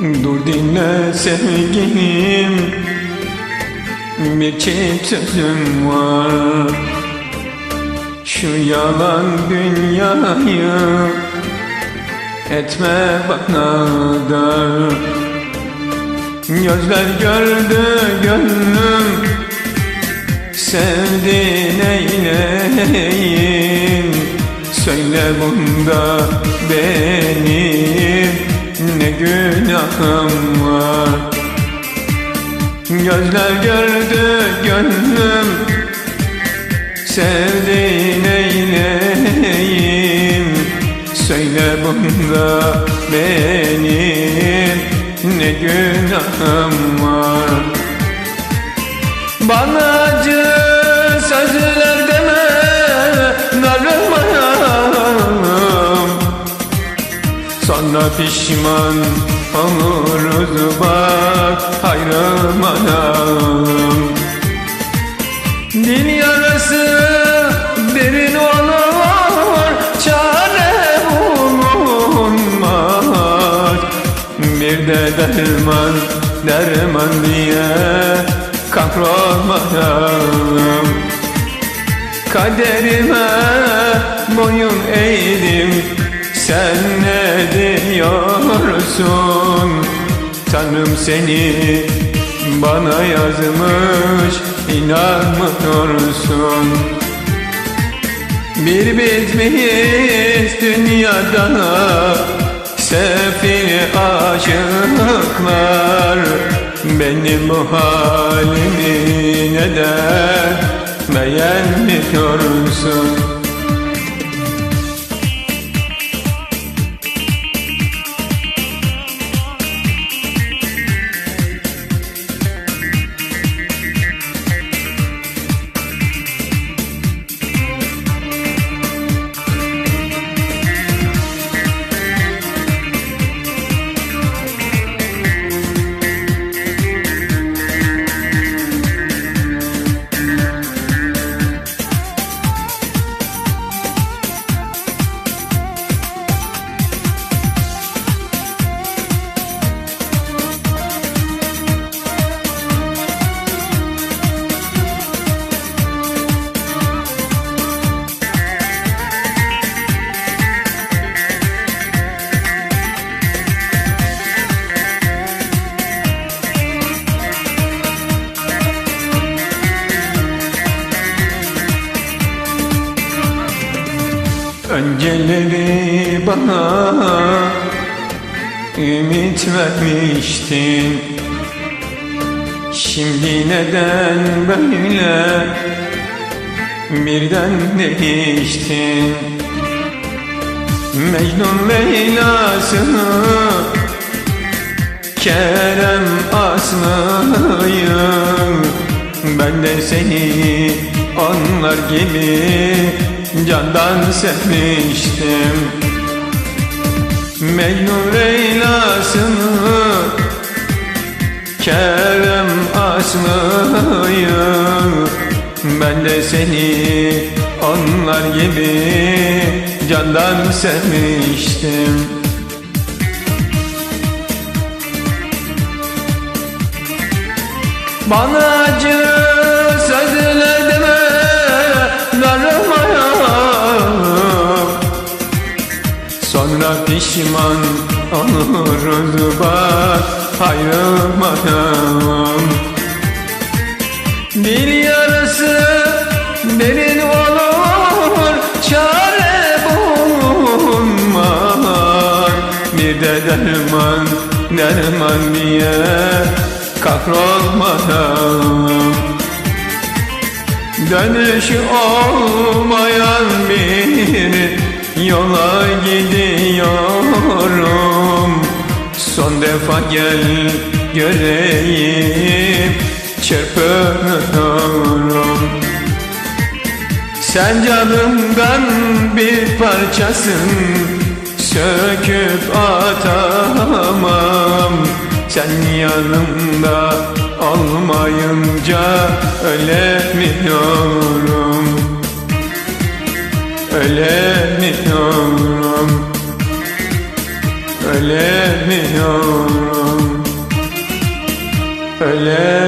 Söyle sevgilim. Bir çift sözüm var. Şu yalan dünyayı Etme bana dar Gözler gördü gönlüm Sevdi neyleyim Söyle bunda benim ne günahım var. Gözler gördü gönlüm. Sevdi neyleyim Söyle bunda benim. Ne günahım var Sonra pişman oluruz bak Hayrımayam Dil yarası derin olur Çare bulunmaz. Bir de derman derman diye kahrolmayalım. Kaderime boyun eğdim Sen diyorsun Tanrım seni bana yazmış inanmıyorsun. Bir biz miyiz dünyada Sefil aşıklar. Benim bu halimi neden beğenmiyorsun Önceleri bana ümit vermiştin. Şimdi neden böyle? Birden değiştin. Mecnun Leyla'sını Kerem Aslı'yım Ben de seni onlar gibi candan sevmiştim. Mecnun Leyla'sını Kerem Aslı'yım Ben de seni onlar gibi candan sevmiştim. Bana acı pişman oluruz bak Ayrılmayam Dil yarası derin olur Çare bulunmaz. Bir de derman derman diye kahrolmayalım Dönüşü olmayan bir yola gidiyorum. Son defa gel göreyim çırpınıyorum. Sen canımdan bir parçasın Söküp atamam. Sen yanımda olmayınca ölemiyorum Ölemiyorum. Ölemiyorum. Ölemiyorum.